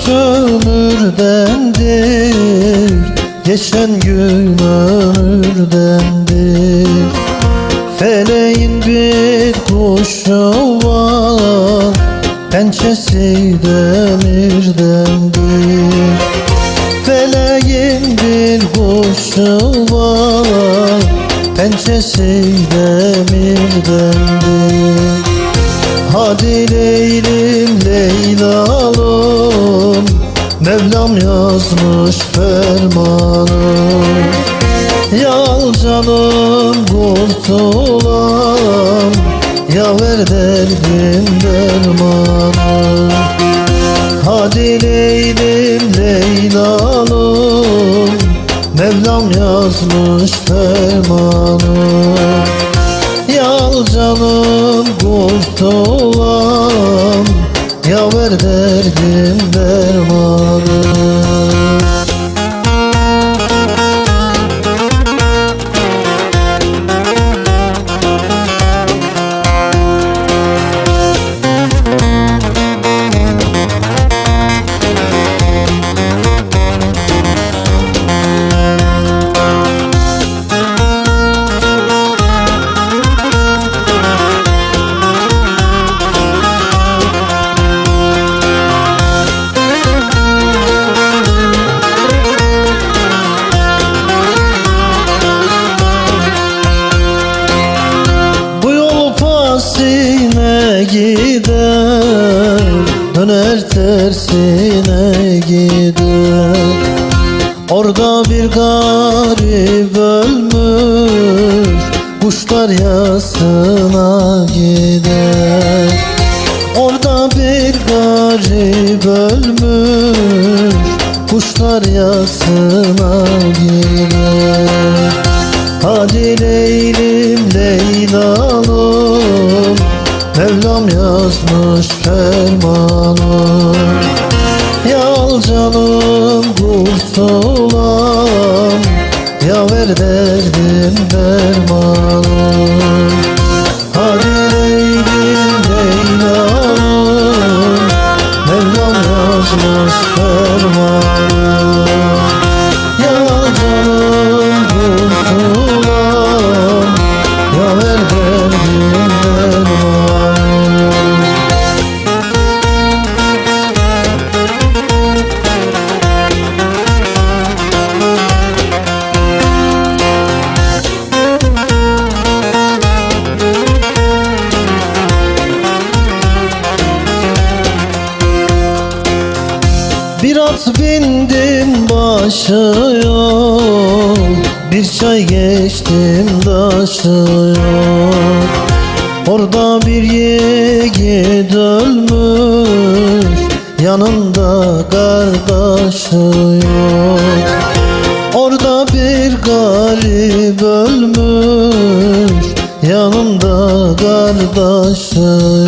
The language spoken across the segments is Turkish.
Hayat ömürdendir Geçen gün ömürdendir Feleğin bir kuşu var Pençesi demirdendir Feleğin bir kuşu var Pençesi demirdendir Hadi Leylim Leylalım. Mevlam yazmış fermanı. Yal canım kurtulam. Ya ver derdim dermanı. Hadi Leylim Leylalım. Mevlam yazmış fermanı canım kurtulam Ya ver derdim dermanı gider Döner tersine gider. Orada bir garip ölmüş Kuşlar yasına gider. Orada bir garip ölmüş Kuşlar yasına gider. Hadi Leylim Mevlam yazmış fermanı. Yal canım kurtulam at bindim başı yol Bir çay geçtim taşı yol Orada bir yiğit ölmüş Yanında kardeşi yok Orada bir garip ölmüş Yanında kardeşi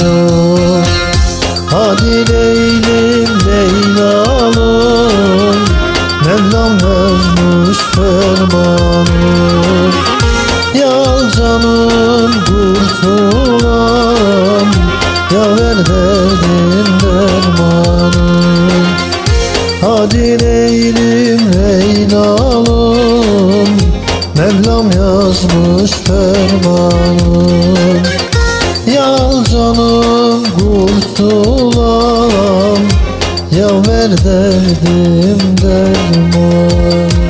Leylalım Mevlam yazmış fermanı Yal canım kurtulam Ya ver derdim derman